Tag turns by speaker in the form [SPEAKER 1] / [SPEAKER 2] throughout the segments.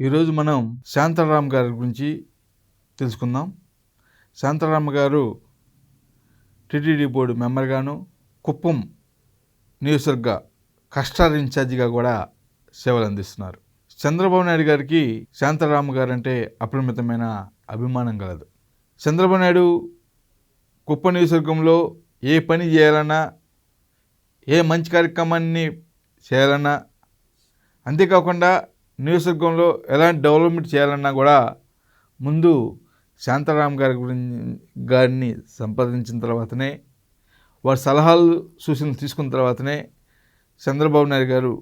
[SPEAKER 1] ఈరోజు మనం శాంతారాం గారి గురించి తెలుసుకుందాం. శాంతారాం గారు టీటీడీ బోర్డు మెంబర్గాను కుప్పం నియోజకవర్గ కస్టార్ ఇన్ఛార్జిగా కూడా సేవలు అందిస్తున్నారు. చంద్రబాబు నాయుడు గారికి శాంతారామ గారు అంటే అపరిమితమైన అభిమానం కలదు. చంద్రబాబు నాయుడు కుప్ప నియోజకవర్గంలో ఏ పని చేయాలన్నా ఏ మంచి కార్యక్రమాన్ని చేయాలన్నా అంతేకాకుండా నియోజకవర్గంలో ఎలాంటి డెవలప్మెంట్ చేయాలన్నా కూడా ముందు శాంతారాం గారి గురించి గారిని సంప్రదించిన తర్వాతనే వారి సలహాలు సూచనలు తీసుకున్న తర్వాతనే చంద్రబాబు నాయుడు గారు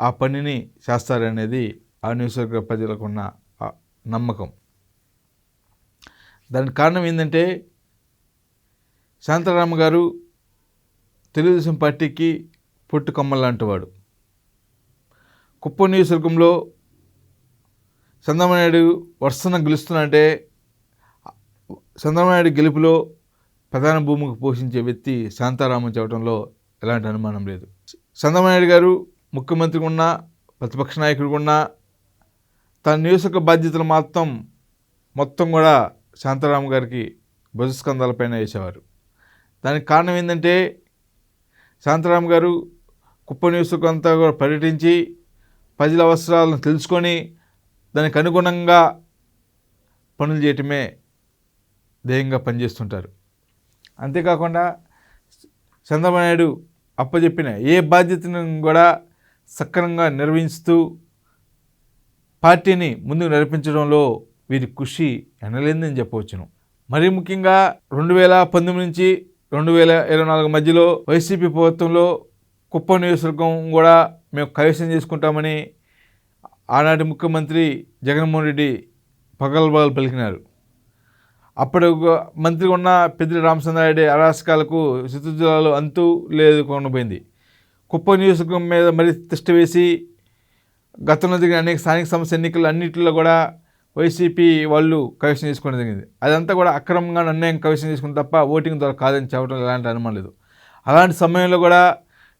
[SPEAKER 1] ఆ పనిని చేస్తారనేది ఆ నియోజకవర్గ ప్రజలకు ఉన్న నమ్మకం. దానికి కారణం ఏంటంటే శాంతారామ గారు తెలుగుదేశం పార్టీకి పొట్టు కొమ్మల్లాంటివాడు. కుప్పం నియోజకవర్గంలో చంద్రబాబు వరుసన గెలుస్తున్నంటే చంద్రబాబు గెలుపులో ప్రధాన భూమికి పోషించే వ్యక్తి శాంతారామం చెప్పడంలో ఎలాంటి అనుమానం లేదు. చంద్రబాబు గారు ముఖ్యమంత్రి ఉన్న ప్రతిపక్ష నాయకుడు ఉన్నా తన నియోజక బాధ్యతలు మొత్తం మొత్తం కూడా శాంతారామ గారికి భుజస్కంధాలపైన వేసేవారు. దానికి కారణం ఏంటంటే శాంతారాం గారు కుప్ప నియోజకవర్గం అంతా కూడా పర్యటించి ప్రజల అవసరాలను తెలుసుకొని దానికి అనుగుణంగా పనులు చేయటమే ధ్యేయంగా పనిచేస్తుంటారు. అంతేకాకుండా చంద్రబాబు నాయుడు అప్పచెప్పిన ఏ బాధ్యతను కూడా సక్రమంగా నిర్వహిస్తూ పార్టీని ముందుకు నడిపించడంలో వీరి కృషి ఎనలేదని చెప్పవచ్చును. మరీ ముఖ్యంగా రెండు వేల పంతొమ్మిది నుంచి రెండు వేల ఇరవై నాలుగు మధ్యలో వైసీపీ ప్రభుత్వంలో కుప్పం నియోజకవర్గం కూడా మేము కైవసం చేసుకుంటామని ఆనాటి ముఖ్యమంత్రి జగన్మోహన్ రెడ్డి పగలబగలు పలికినారు. అప్పుడు మంత్రి ఉన్న పెద్దిరి రామచంద్రారెడ్డి అరాచకాలకు చిత్తూరు జిల్లాలో అంతూ లేదు కొనబోయింది. కుప్పం నియోజకవర్గం మీద మరి తిష్ట వేసి గతంలో జరిగిన అనేక స్థానిక సమస్య ఎన్నికలు అన్నింటిలో కూడా వైసీపీ వాళ్ళు కవిషన్ చేసుకోవడం జరిగింది. అదంతా కూడా అక్రమంగా అన్యాయం కవిషన్ చేసుకుని తప్ప ఓటింగ్ ద్వారా కాదని చెప్పడం ఎలాంటి అనుమానం లేదు. అలాంటి సమయంలో కూడా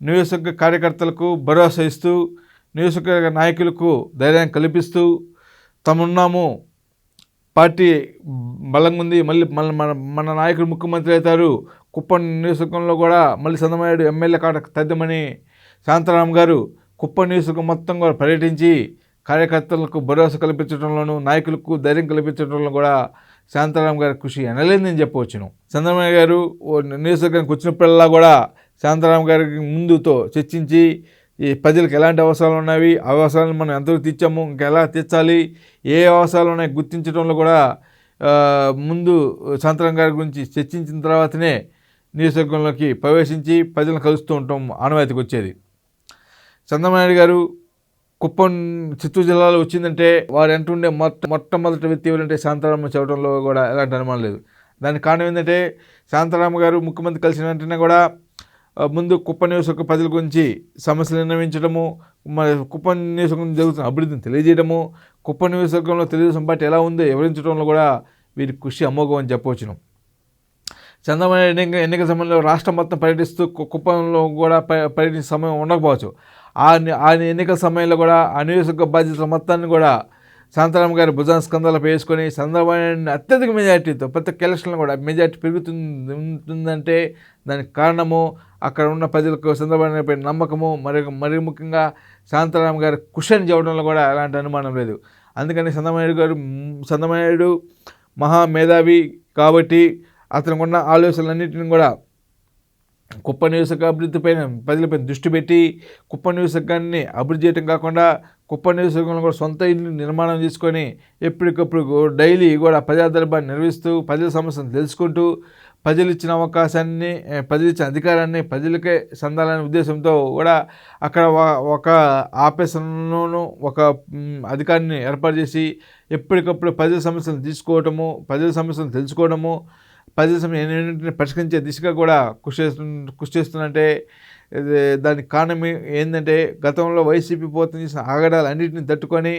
[SPEAKER 1] నియోజకవర్గ కార్యకర్తలకు భరోసా ఇస్తూ నియోజకవర్గ నాయకులకు ధైర్యం కల్పిస్తూ తమున్నాము పార్టీ బలంగా ఉంది. మళ్ళీ మన మన మన నాయకుడు ముఖ్యమంత్రి అవుతారు. కుప్పం నియోజకవర్గంలో కూడా మళ్ళీ చంద్రబాబు ఎమ్మెల్యే కాట తద్దమని శాంతారాం గారు కుప్పం నియోజకవర్గం మొత్తం కూడా పర్యటించి కార్యకర్తలకు భరోసా కల్పించడంలోనూ నాయకులకు ధైర్యం కల్పించడంలో కూడా శాంతారాం గారి కృషి అనలేదని చెప్పవచ్చును. చంద్రబాబు గారు నియోజకవర్గానికి వచ్చినప్పుడల్లా కూడా శాంతారాం గారికి ముందుతో చర్చించి ఈ ప్రజలకు ఎలాంటి అవసరాలు ఉన్నవి అవసరాలను మనం ఎంతవరకు తీర్చాము ఇంకెలా తీర్చాలి ఏ అవసరాలు ఉన్నాయి గుర్తించడంలో కూడా ముందు శాంతారాం గారి గురించి చర్చించిన తర్వాతనే నియోజకవర్గంలోకి ప్రవేశించి ప్రజలను కలుస్తూ ఉంటాం ఆనవాయితీకి వచ్చేది. చంద్రబాబు గారు కుప్పం చిత్తూరు జిల్లాలో వచ్చిందంటే వారు ఎంటుండే మొట్ట మొట్టమొదటి వ్యక్తి ఎవరంటే శాంతారామ చెప్పడంలో కూడా ఎలాంటి అనుమానం లేదు. దానికి కారణం ఏంటంటే శాంతారామ గారు ముఖ్యమంత్రి కలిసిన వెంటనే కూడా ముందు కుప్ప నియోజక ప్రజల గురించి సమస్యలు నిర్ణయించడము మరి కుప్ప నియోజకవర్గం జరుగుతున్న అభివృద్ధిని తెలియజేయడము కుప్ప నియోజకవర్గంలో తెలుగుదేశం పార్టీ ఎలా ఉందో వివరించడంలో కూడా వీరి కృషి అమోఘం అని చెప్పవచ్చును. చంద్రబాబు ఎన్నిక ఎన్నికల సమయంలో రాష్ట్రం మొత్తం పర్యటిస్తూ కుప్పంలో కూడా పర్యటించే సమయం ఉండకపోవచ్చు. ఆ ఎన్నికల సమయంలో కూడా ఆ నియోజకవర్గ బాధ్యతల మొత్తాన్ని కూడా శాంతారాం గారి భుజన స్కందాలు వేసుకొని చంద్రబాబు అత్యధిక మెజార్టీతో ప్రతి ఒక్క ఎలక్షన్లో కూడా మెజార్టీ పెరుగుతుంది ఉంటుందంటే దానికి కారణము అక్కడ ఉన్న ప్రజలకు చంద్రబాబు నాయుడుపై నమ్మకము మరి మరి ముఖ్యంగా శాంతారాం గారి కుషన్ చేయడంలో కూడా ఎలాంటి అనుమానం లేదు. అందుకని చంద్రబాబు గారు చంద్రబాబు మహా మేధావి కాబట్టి అతనికి ఉన్న ఆలోచనలన్నింటిని కూడా కుప్ప నియోజక అభివృద్ధిపైన ప్రజలపై దృష్టి పెట్టి కుప్ప నియోజకాన్ని అభివృద్ధి చేయడం కాకుండా కుప్ప నియోజకంలో కూడా సొంత ఇల్లు నిర్మాణం చేసుకొని ఎప్పటికప్పుడు డైలీ కూడా ప్రజా దర్బార్ నిర్వహిస్తూ ప్రజల సమస్యను తెలుసుకుంటూ ప్రజలు ఇచ్చిన అవకాశాన్ని ప్రజలు ఇచ్చిన అధికారాన్ని ప్రజలకే సందాలనే ఉద్దేశంతో కూడా అక్కడ ఒక ఆఫీసులోనూ ఒక అధికారిని ఏర్పాటు చేసి ఎప్పటికప్పుడు ప్రజల సమస్యలు తీసుకోవటము ప్రజల సమస్యలు తెలుసుకోవడము ప్రజల సమస్య పరిష్కరించే దిశగా కూడా కృషి చేస్తు కృషి చేస్తున్నట్టే దానికి కారణం ఏంటంటే గతంలో వైసీపీ పోతుంది చేసిన ఆగడాలు అన్నింటిని తట్టుకొని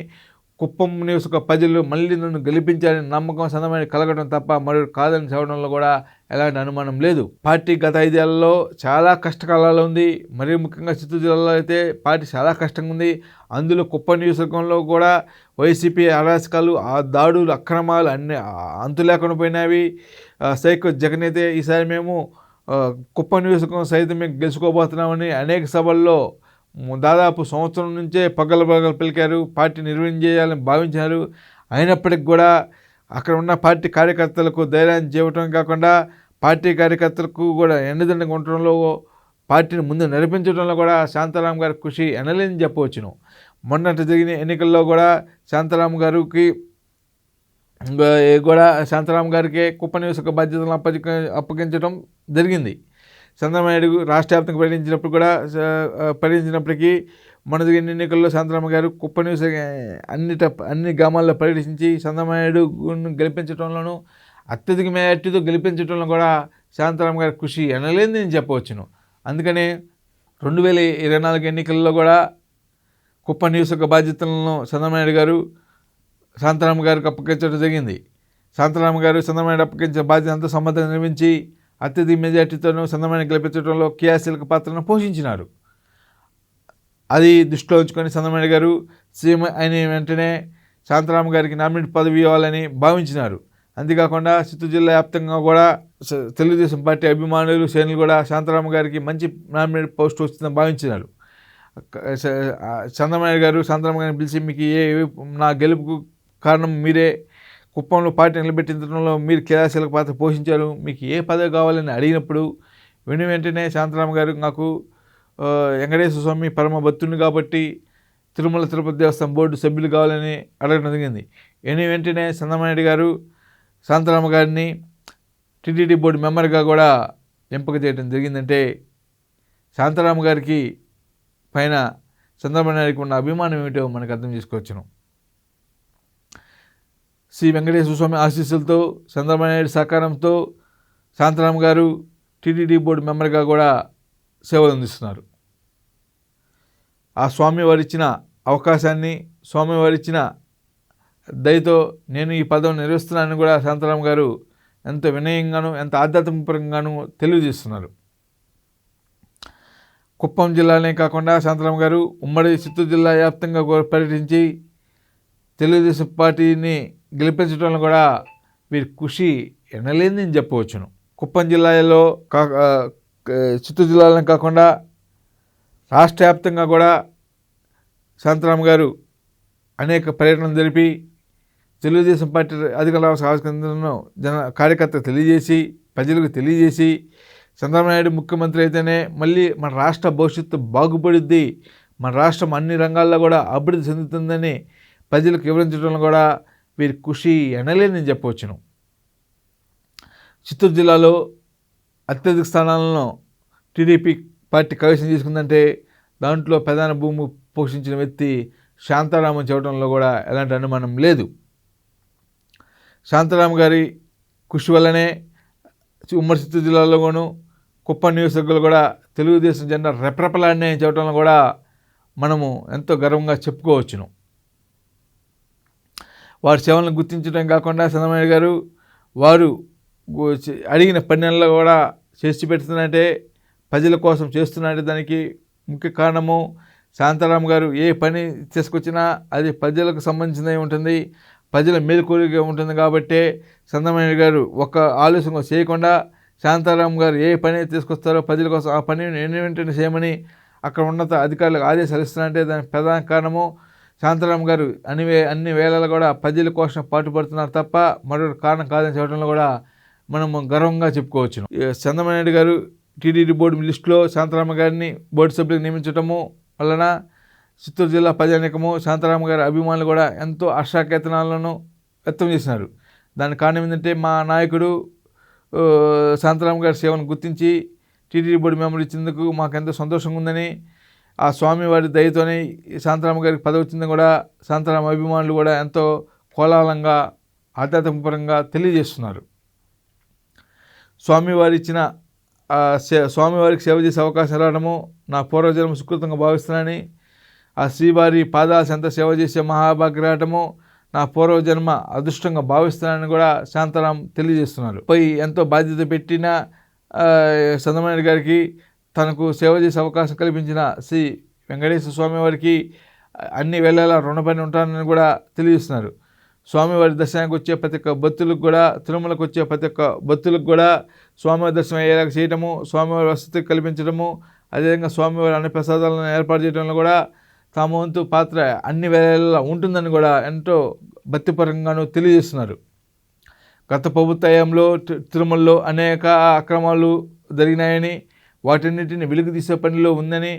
[SPEAKER 1] కుప్పం నియోజక ప్రజలు మళ్ళీ నన్ను గెలిపించాలని నమ్మకం సందమైన కలగడం తప్ప మరో కాదని చదవడంలో కూడా ఎలాంటి అనుమానం లేదు. పార్టీ గత ఐదేళ్ళలో చాలా కష్టకాలాలు ఉంది. మరీ ముఖ్యంగా చిత్తూరు జిల్లాలో అయితే పార్టీ చాలా కష్టంగా ఉంది. అందులో కుప్పం నియోజకవర్గంలో కూడా వైసీపీ అరాచకాలు ఆ దాడులు అక్రమాలు అన్ని అంతు లేకుండా పోయినవి సైకో జగన్ అయితే ఈసారి మేము కుప్ప నియోజకవర్గం సైతం మేము గెలుచుకోబోతున్నామని అనేక సభల్లో దాదాపు సంవత్సరం నుంచే పగల పగలు పలికారు. పార్టీ నిర్వహించేయాలని భావించారు. అయినప్పటికి కూడా అక్కడ ఉన్న పార్టీ కార్యకర్తలకు ధైర్యాన్ని చేయటం కాకుండా పార్టీ కార్యకర్తలకు కూడా ఎండదండగా ఉండటంలో పార్టీని ముందు నడిపించడంలో కూడా శాంతారాం గారి కృషి ఎనలేని చెప్పవచ్చును. మొన్నటి జరిగిన ఎన్నికల్లో కూడా శాంతారాం గారికి కూడా శాంతారాం గారికి కుప్ప నియోజక బాధ్యతలను అప్పగి అప్పగించడం జరిగింది. చంద్రబాబు రాష్ట్ర వ్యాప్తంగా పర్యటించినప్పుడు కూడా పర్యటించినప్పటికీ మన జరిగిన ఎన్నికల్లో శాంతారామ గారు కుప్ప నియోజక అన్నిట అన్ని గ్రామాల్లో పర్యటించి చంద్రబాబు గెలిపించడంలోనూ అత్యధిక మెజార్టీతో గెలిపించడంలో కూడా శాంతారాం గారి కృషి అనలేని నేను చెప్పవచ్చును. అందుకనే రెండు వేల ఇరవై నాలుగు ఎన్నికల్లో కూడా కుప్ప నియోజక బాధ్యతలను చంద్రబాబు గారు శాంతారామ గారికి అప్పగించడం జరిగింది. శాంతారామ గారు చంద్రబాబు అప్పగించిన బాధ్యత అంతా సమర్థంగా నిర్మించి అత్యధిక మెజార్టీతోనూ చంద్రబాబు గెలిపించడంలో క్రియాశీలక పాత్రను పోషించినారు. అది దృష్టిలో ఉంచుకొని చంద్రబాబు గారు సీఎం అయిన వెంటనే శాంతారామ గారికి నామినేట్ పదవి ఇవ్వాలని భావించినారు. అంతేకాకుండా చిత్తూరు జిల్లా వ్యాప్తంగా కూడా తెలుగుదేశం పార్టీ అభిమానులు శ్రేణులు కూడా శాంతారామ గారికి మంచి నామినేట్ పోస్ట్ వస్తుందని భావించినారు. చందమయ్య చంద్రబాబు గారు శాంతారామ గారిని పిలిచి మీకు ఏ- నా గెలుపుకు కారణం మీరే. కుప్పంలో పార్టీ నిలబెట్టించడంలో మీరు క్రియాశీలక పాత్ర పోషించారు. మీకు ఏ పదవి కావాలని అడిగినప్పుడు వెను వెంటనే శాంతారామ గారు నాకు వెంకటేశ్వర స్వామి పరమ భక్తుని కాబట్టి తిరుమల తిరుపతి దేవస్థానం బోర్డు సభ్యులు కావాలని అడగడం జరిగింది. వెను వెంటనే చంద్రమారెడ్డి గారు శాంతారామ గారిని టీటీడీ బోర్డు మెంబర్గా కూడా ఎంపిక చేయడం జరిగిందంటే శాంతారామ గారికి పైన చంద్రబాబు నాయుడుకి ఉన్న అభిమానం ఏమిటో మనకు అర్థం చేసుకోవచ్చును. శ్రీ వెంకటేశ్వర స్వామి ఆశీస్సులతో చంద్రబాబు నాయుడు సహకారంతో శాంతరామ్ గారు టీటీడీ బోర్డు మెంబర్గా కూడా సేవలు అందిస్తున్నారు. ఆ స్వామి వారిచ్చిన అవకాశాన్ని స్వామి వారిచ్చిన దయతో నేను ఈ పదవిని నిర్వహిస్తున్నానని కూడా శాంతారాం గారు ఎంతో వినయంగాను ఎంత ఆధ్యాత్మికంగానూ తెలియజేస్తున్నారు. కుప్పం జిల్లానే కాకుండా శాంతారాం గారు ఉమ్మడి చిత్తూరు జిల్లా వ్యాప్తంగా కూడా పర్యటించి తెలుగుదేశం పార్టీని గెలిపించడంలో కూడా వీరి కృషి ఎనలేదని చెప్పవచ్చును. కుప్పం జిల్లాలో కా చిత్తూరు జిల్లాలోనే కాకుండా రాష్ట్ర వ్యాప్తంగా కూడా శాంతరామ్ గారు అనేక పర్యటనలు జరిపి తెలుగుదేశం పార్టీ అధికార సాధించడం జన కార్యకర్తకు తెలియజేసి ప్రజలకు తెలియజేసి చంద్రబాబు నాయుడు ముఖ్యమంత్రి అయితేనే మళ్ళీ మన రాష్ట్ర భవిష్యత్తు బాగుపడుద్ది మన రాష్ట్రం అన్ని రంగాల్లో కూడా అభివృద్ధి చెందుతుందని ప్రజలకు వివరించడంలో కూడా వీరి కృషి ఎనలేని చెప్పవచ్చును. చిత్తూరు జిల్లాలో అత్యధిక స్థానాలను టీడీపీ పార్టీ కైవసం చేసుకుందంటే దాంట్లో ప్రధాన భూమి పోషించిన వ్యక్తి శాంతారామన్ చెప్పడంలో కూడా ఎలాంటి అనుమానం లేదు. శాంతారాం గారి కృషి వల్లనే ఉమ్మడి చిత్తూరు జిల్లాలోనూ కుప్పం నియోజకవర్గాలు కూడా తెలుగుదేశం జెండా రెపరెపలాడినాయని చెప్పడంలో కూడా మనము ఎంతో గర్వంగా చెప్పుకోవచ్చును. వారి సేవలను గుర్తించడం కాకుండా చంద్రబాబు గారు వారు అడిగిన పనుల్లో కూడా చేసి పెడుతున్నట్టే ప్రజల కోసం చేస్తున్నట్టే దానికి ముఖ్య కారణము. శాంతారాం గారు ఏ పని తీసుకొచ్చినా అది ప్రజలకు సంబంధించినవి ఉంటుంది. ప్రజల మేలుకోరిగా ఉంటుంది కాబట్టి చంద్రబాబు గారు ఒక ఆలోచన చేయకుండా శాంతారాం గారు ఏ పని తీసుకొస్తారో ప్రజల కోసం ఆ పని వెంట వెంటనే చేయమని అక్కడ ఉన్నత అధికారులకు ఆదేశాలు ఇస్తున్నారంటే దానికి ప్రధాన కారణము. శాంతారాం గారు అన్ని వే అన్ని వేళలు కూడా ప్రజల కోసం పాటుపడుతున్నారు తప్ప మరొక కారణం కాదని చెప్పడంలో కూడా మనము గర్వంగా చెప్పుకోవచ్చు ఈ చంద్రబాబు గారు టీడీడీ బోర్డు లిస్టులో శాంతారామ గారిని బోర్డు సభ్యులకు నియమించడము వలన చిత్తూరు జిల్లా ప్రజానికము శాంతారామ గారి అభిమానులు కూడా ఎంతో హర్షాకేతనాలను వ్యక్తం చేసినారు. దానికి కారణం ఏంటంటే మా నాయకుడు శాంతారామ గారి సేవను గుర్తించి టీటీడీ బోర్డు మెంబర్ ఇచ్చినందుకు మాకు ఎంతో సంతోషంగా ఉందని ఆ స్వామి వారి దయతోనే శాంతారామ గారికి పదవి వచ్చిందని కూడా శాంతారామ అభిమానులు కూడా ఎంతో కోలాహలంగా ఆధ్యాత్మికపరంగా తెలియజేస్తున్నారు. స్వామివారి ఇచ్చిన స్వామివారికి సేవ చేసే అవకాశం రావడము నా పూర్వజన్మ సుకృతంగా భావిస్తున్నానని ఆ శ్రీవారి పాదాల చెంత సేవ చేసే మహాభాగ్యరాటము నా పూర్వజన్మ అదృష్టంగా భావిస్తున్నానని కూడా శాంతారాం తెలియజేస్తున్నారు. పోయి ఎంతో బాధ్యత పెట్టిన ఆ, గారికి తనకు సేవ చేసే అవకాశం కల్పించిన శ్రీ వెంకటేశ్వర స్వామి వారికి అన్ని వేళలా రుణపడి ఉంటానని కూడా తెలియజేస్తున్నారు. స్వామివారి దర్శనానికి వచ్చే ప్రతి ఒక్క భక్తులకు కూడా తిరుమలకు వచ్చే ప్రతి ఒక్క భక్తులకు కూడా స్వామివారి దర్శనం అయ్యేలాగా చేయటము స్వామివారి వసతి కల్పించడము అదేవిధంగా స్వామివారి అన్ని ప్రసాదాలను ఏర్పాటు చేయడంలో కూడా తమ వంతు పాత్ర అన్ని వేళల్లో ఉంటుందని కూడా ఎంతో భక్తిపరంగాను తెలియజేస్తున్నారు. గత ప్రభుత్వ హయాంలో తి- తిరుమలలో అనేక అక్రమాలు జరిగినాయని వాటన్నిటిని వెలుగు తీసే పనిలో ఉందని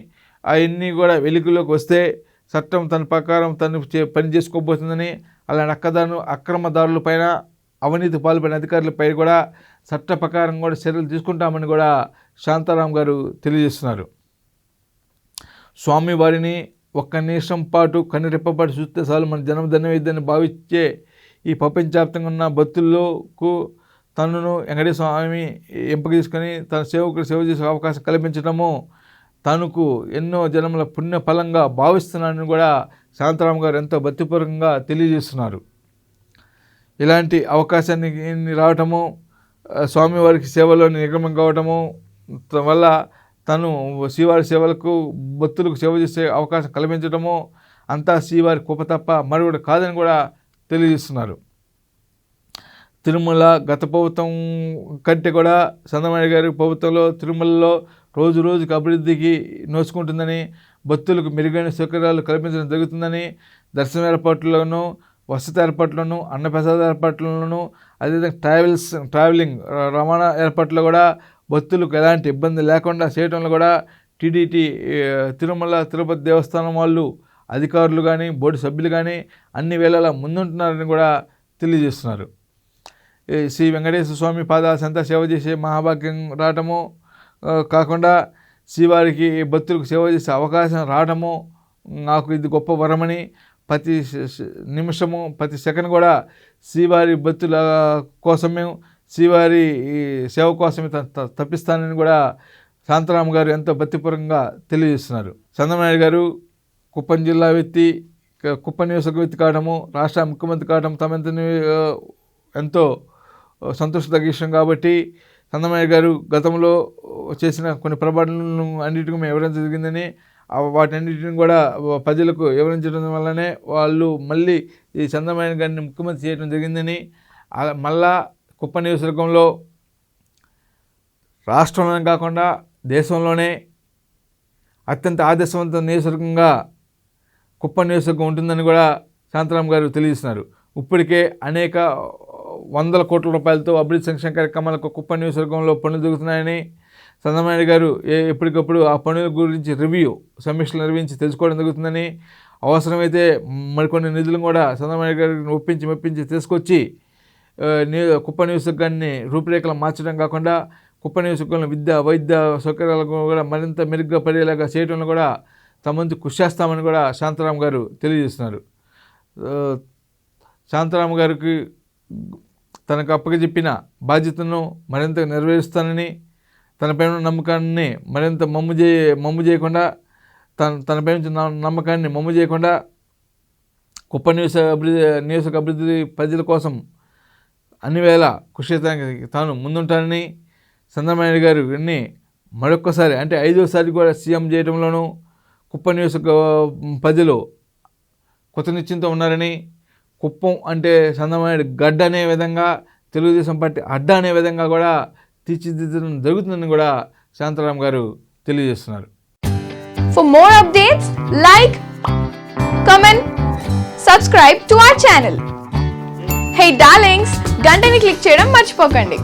[SPEAKER 1] అవన్నీ కూడా వెలుగులోకి వస్తే చట్టం తన ప్రకారం తను చే- పని చేసుకోబోతుందని అలాంటి అక్కదాను అక్రమదారుల పైన అవినీతి పాల్పడిన అధికారులపై కూడా చట్ట ప్రకారం కూడా చర్యలు తీసుకుంటామని కూడా శాంతారాం గారు తెలియజేస్తున్నారు. స్వామి వారిని ఒక్క నిమిషం పాటు కన్నురెప్పపాటు చూస్తే చాలు మన జన్మ ధన్యమైద్దని భావించే ఈ ప్రపంచవ్యాప్తంగా ఉన్న భక్తులకు తనను వెంకటేశ్వర స్వామి ఎంపిక తీసుకొని తన సేవకుడు సేవ చేసే అవకాశం కల్పించడము తనకు ఎన్నో జన్మల పుణ్యఫలంగా భావిస్తున్నానని కూడా శాంతారాం గారు ఎంతో భక్తిపూర్వకంగా తెలియజేస్తున్నారు. ఇలాంటి అవకాశాన్ని రావటము స్వామివారికి సేవలో నిగమం కావటము వల్ల తను శ్రీవారి సేవలకు భక్తులకు సేవ చేసే అవకాశం కల్పించడము అంతా శ్రీవారి కృప తప్ప మరొకటి కాదని కూడా తెలియజేస్తున్నారు. తిరుమల గత ప్రభుత్వం కంటే కూడా చంద్రబాబు గారి ప్రభుత్వంలో తిరుమలలో రోజు రోజుకు అభివృద్ధికి నోచుకుంటుందని భక్తులకు మెరుగైన సౌకర్యాలు కల్పించడం జరుగుతుందని దర్శన ఏర్పాట్లను వసతి ఏర్పాట్లను అన్నప్రసాద ఏర్పాట్లను అదేవిధంగా ట్రావెల్స్ ట్రావెలింగ్ రవాణా ఏర్పాట్లు కూడా భక్తులకు ఎలాంటి ఇబ్బంది లేకుండా చేయడంలో కూడా టీడీటీ తిరుమల తిరుపతి దేవస్థానం వాళ్ళు అధికారులు కానీ బోర్డు సభ్యులు కానీ అన్ని వేళలా ముందుంటున్నారని కూడా తెలియజేస్తున్నారు. శ్రీ వెంకటేశ్వర స్వామి పాదాల సంత సేవ చేసే మహాభాగ్యం రావటము కాకుండా శ్రీవారికి భక్తులకు సేవ చేసే అవకాశం రావటము నాకు ఇది గొప్ప వరమని ప్రతి నిమిషము ప్రతి సెకండ్ కూడా శ్రీవారి భక్తుల కోసమే శ్రీవారి సేవ కోసమే త- త- తప్పిస్తానని కూడా శాంతరామ్ గారు ఎంతో భక్తిపూర్వకంగా తెలియజేస్తున్నారు. చంద్రబాబు గారు కుప్పం జిల్లా వ్యక్తి కుప్ప కుప్పం నియోజక వ్యక్తి కావడము రాష్ట్ర ముఖ్యమంత్రి కావడం తమ ఎంతో సంతోషదగ్గ విషయం కాబట్టి చందమయ్య గారు గతంలో చేసిన కొన్ని పొరపాట్లను అన్నిటికీ మేము వివరించడం జరిగిందని వాటన్నిటిని కూడా ప్రజలకు వివరించడం వల్లనే వాళ్ళు మళ్ళీ ఈ చంద్రబాబు గారిని ముఖ్యమంత్రి చేయడం జరిగిందని మళ్ళా కుప్ప నియోజకవర్గంలో రాష్ట్రంలోనే కాకుండా దేశంలోనే అత్యంత ఆదర్శవంత నియోజకవర్గంగా కుప్ప నియోజకవర్గం ఉంటుందని కూడా శాంతారాం గారు తెలియజేస్తున్నారు. ఇప్పటికే అనేక వందల కోట్ల రూపాయలతో అభివృద్ధి సంక్షేమ కార్యక్రమాలకు కుప్ప నియోజకవర్గంలో పనులు జరుగుతున్నాయని చంద్రబాబు గారు ఏ- ఎప్పటికప్పుడు ఆ పనుల గురించి రివ్యూ సమీక్షలు నిర్వహించి తెలుసుకోవడం జరుగుతుందని అవసరమైతే మరికొన్ని నిధులను కూడా చంద్రబాబు గారిని ఒప్పించి మెప్పించి తీసుకొచ్చి కుప్ప నియోజకవర్గాన్ని రూపురేఖలు మార్చడం కాకుండా కుప్ప నియోజకవర్గంలో విద్య వైద్య సౌకర్యాలకు కూడా మరింత మెరుగ్గా పడేలాగా చేయడంలో కూడా తమ కృషి చేస్తామని కూడా శాంతారాం గారు తెలియజేస్తున్నారు. శాంతారాం గారికి తనకు అప్పగజెప్పిన బాధ్యతను మరింత నెరవేరుస్తానని తనపై ఉన్న నమ్మకాన్ని మరింత మమ్ము చే మమ్ము చేయకుండా తన తనపై నుంచి నమ్మకాన్ని మమ్ము చేయకుండా కుప్ప న్యూస్ అభివృద్ధి నియోజక అభివృద్ధి ప్రజల కోసం అన్ని వేళ కృషి తాను ముందుంటానని చంద్రబాబు గారు ఇన్ని మరొక్కసారి అంటే ఐదోసారి కూడా సీఎం చేయడంలోనూ కుప్ప నియోజక ప్రజలు కొత్త నిశ్చింతో ఉన్నారని కుప్పం అంటే చంద్రబాబు గడ్డ అనే విధంగా తెలుగుదేశం పార్టీ అడ్డ అనే విధంగా కూడా తీర్చిదిద్దడం జరుగుతుందని కూడా శాంతారాం గారు తెలియజేస్తున్నారు.
[SPEAKER 2] For more updates like comment subscribe to our channel hey darlings గంటని click చేయడం మర్చిపోకండి.